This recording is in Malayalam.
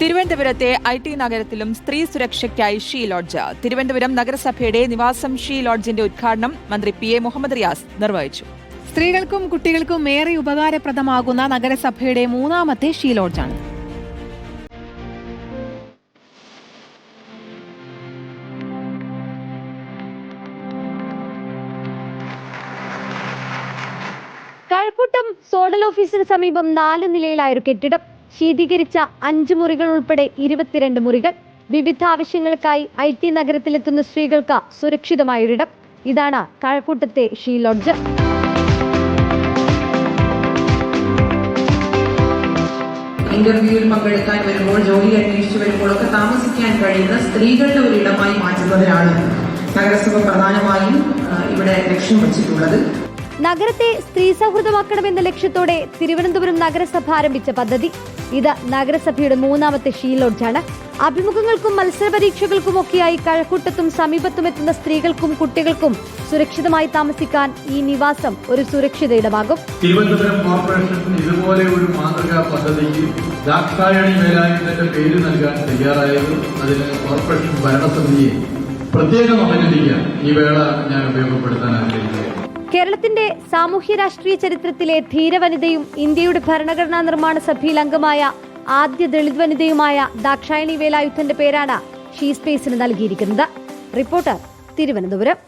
തിരുവനന്തപുരത്തെ ഐ ടി നഗരത്തിലും സ്ത്രീ സുരക്ഷയ്ക്കായി ഷീ ലോഡ്ജ്. തിരുവനന്തപുരം നഗരസഭയുടെ നിവാസം ഷീ ലോഡ്ജിന്റെ ഉദ്ഘാടനം മന്ത്രി പി എ മുഹമ്മദ് റിയാസ് നിർവഹിച്ചു. സ്ത്രീകൾക്കും കുട്ടികൾക്കും ഏറെ ഉപകാരപ്രദമാകുന്ന നഗരസഭയുടെ മൂന്നാമത്തെ ഷീ ലോഡ്ജാണ്. കഴക്കൂട്ടം സോഡൽ ഓഫീസിന് സമീപം നാല് നിലയിലായൊരു കെട്ടിടം ശീതീകരിച്ച അഞ്ച് മുറികൾ ഉൾപ്പെടെ ഇരുപത്തിരണ്ട് മുറികൾ. വിവിധ ആവശ്യങ്ങൾക്കായി ഐ ടി നഗരത്തിലെത്തുന്ന സ്ത്രീകൾക്ക് സുരക്ഷിതമായൊരിടം. ഇതാണ് കഴക്കൂട്ടത്തെ ഷീ ലോഡ്ജ്. ഇന്റർവ്യൂവിൽ പങ്കെടുക്കാൻ വരുമ്പോൾ ജോലി അന്വേഷിച്ചു വരുമ്പോൾ ഒക്കെ താമസിക്കാൻ കഴിയുന്ന സ്ത്രീകളുടെ ഒരു ഇടമായി മാറ്റുന്നതിനാണ് നഗരസഭ പ്രധാനമായും ഇവിടെ ലക്ഷ്യം വച്ചിട്ടുള്ളത്. നഗരത്തെ സ്ത്രീ സൗഹൃദമാക്കണമെന്ന ലക്ഷ്യത്തോടെ തിരുവനന്തപുരം നഗരസഭ ആരംഭിച്ച പദ്ധതി. ഇത് നഗരസഭയുടെ മൂന്നാമത്തെ ഷീ ലോഡ്ജാണ് അഭിമുഖങ്ങൾക്കും മത്സര പരീക്ഷകൾക്കുമൊക്കെയായി കഴക്കൂട്ടത്തും സമീപത്തും എത്തുന്ന സ്ത്രീകൾക്കും കുട്ടികൾക്കും സുരക്ഷിതമായി താമസിക്കാൻ ഈ നിവാസം ഒരു സുരക്ഷിത ഇടമാകും. തിരുവനന്തപുരം കോർപ്പറേഷൻ ഇതുപോലെ ഒരു മാതൃകാ പദ്ധതിക്ക് ദാക്ഷായണി വേലായുധന്റെ പേര് നൽകാൻ തയ്യാറായത് അതിന് കോർപ്പറേഷൻ ഭരണസമിതിയെ പ്രത്യേകം അഭിനന്ദിക്കാൻ ഈ വേള ഞാൻ ഉപയോഗപ്പെടുത്താൻ ആഗ്രഹിക്കുകയാണ് കേരളത്തിന്റെ സാമൂഹ്യ രാഷ്ട്രീയ ചരിത്രത്തിലെ ധീരവനിതയും ഇന്ത്യയുടെ ഭരണഘടനാ നിർമ്മാണ സഭയിൽ അംഗമായ ആദ്യ ദളിത് വനിതയുമായ ദാക്ഷായണി വേലായുധന്റെ പേരാണ് ഷീ സ്പേസിന് നൽകിയിരിക്കുന്നത്. റിപ്പോർട്ടർ തിരുവനന്തപുരം.